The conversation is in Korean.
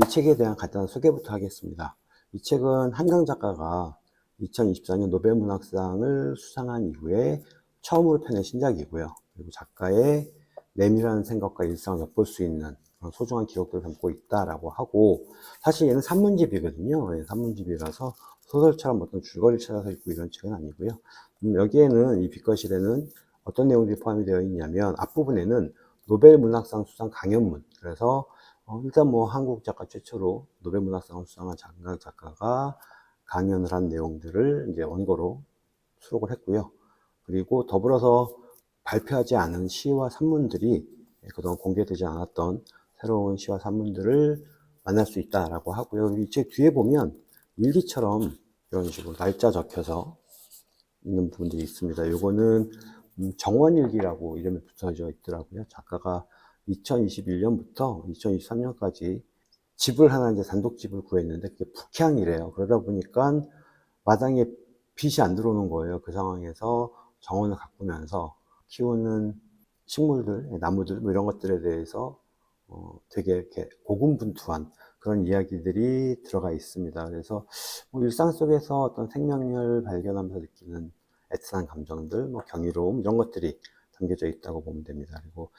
이 책에 대한 간단한 소개부터 하겠습니다. 이 책은 한강 작가가 2024년 노벨문학상을 수상한 이후에 처음으로 펴낸 신작이고요. 그리고 작가의 내밀한 생각과 일상을 엿볼 수 있는 그런 소중한 기록들을 담고 있다라고 하고 사실 얘는 산문집이거든요. 예, 산문집이라서 소설처럼 어떤 줄거리를 찾아서 읽고 이런 책은 아니고요. 음, 여기에는 이 빛거실에는 어떤 내용들이 포함이 되어 있냐면 앞부분에는 노벨 문학상 수상 강연문 그래서 어, 일단 뭐 한국 작가 최초로 노벨 문학상을 수상한 장강 작가가 강연을 한 내용들을 이제 원고로 수록을 했고요. 그리고 더불어서 발표하지 않은 시와 산문들이 그동안 공개되지 않았던 새로운 시와 산문들을 만날 수 있다라고 하고요. 이 책 뒤에 보면 일기처럼 이런 식으로 날짜 적혀서 있는 부분들이 있습니다. 요거는 음, 정원일기라고 이름이 붙어져 있더라고요. 작가가 2021년부터 2023년까지 집을 하나 이제 단독 집을 구했는데 그게 북향이래요. 그러다 보니까 마당에 빛이 안 들어오는 거예요. 그 상황에서 정원을 가꾸면서 키우는 식물들, 나무들 뭐 이런 것들에 대해서 어, 되게 이렇게 고군분투한 그런 이야기들이 들어가 있습니다. 그래서 뭐 일상 속에서 어떤 생명력을 발견하면서 느끼는 애틋한 감정들, 뭐 경이로움 이런 것들이 담겨져 있다고 보면 됩니다. 그리고